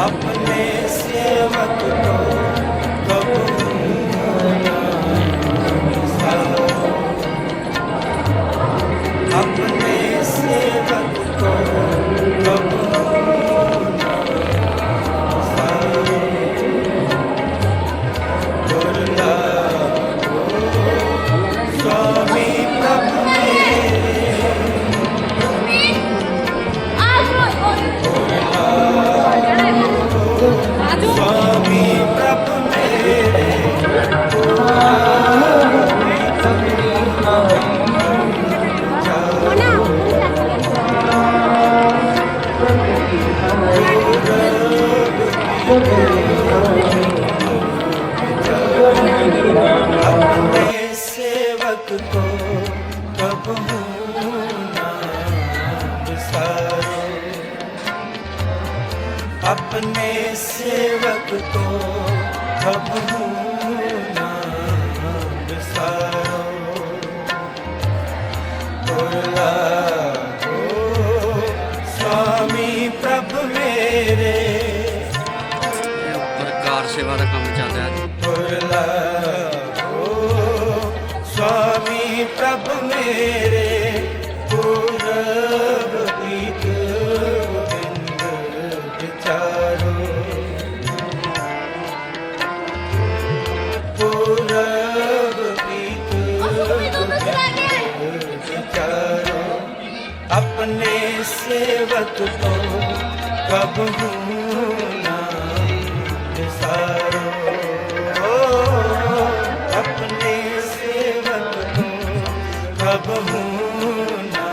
अपने अपने सेवक को खबू मेरे ਉੱਪਰ ਕਾਰ ਸੇਵਾ ਦਾ ਕੰਮ ਚੱਲ ਰਿਹਾ ਜੀ बोला हो स्वामी प्रभु मेरे पूरब बीत गोविंद विचारो पूरब बीत गोविंद विचारो अपने सेवक को ਕਬ ਹੂੰ ਨਾ ਵਿਸਾਰੋ ਕਬ ਹੂੰ ਨਾ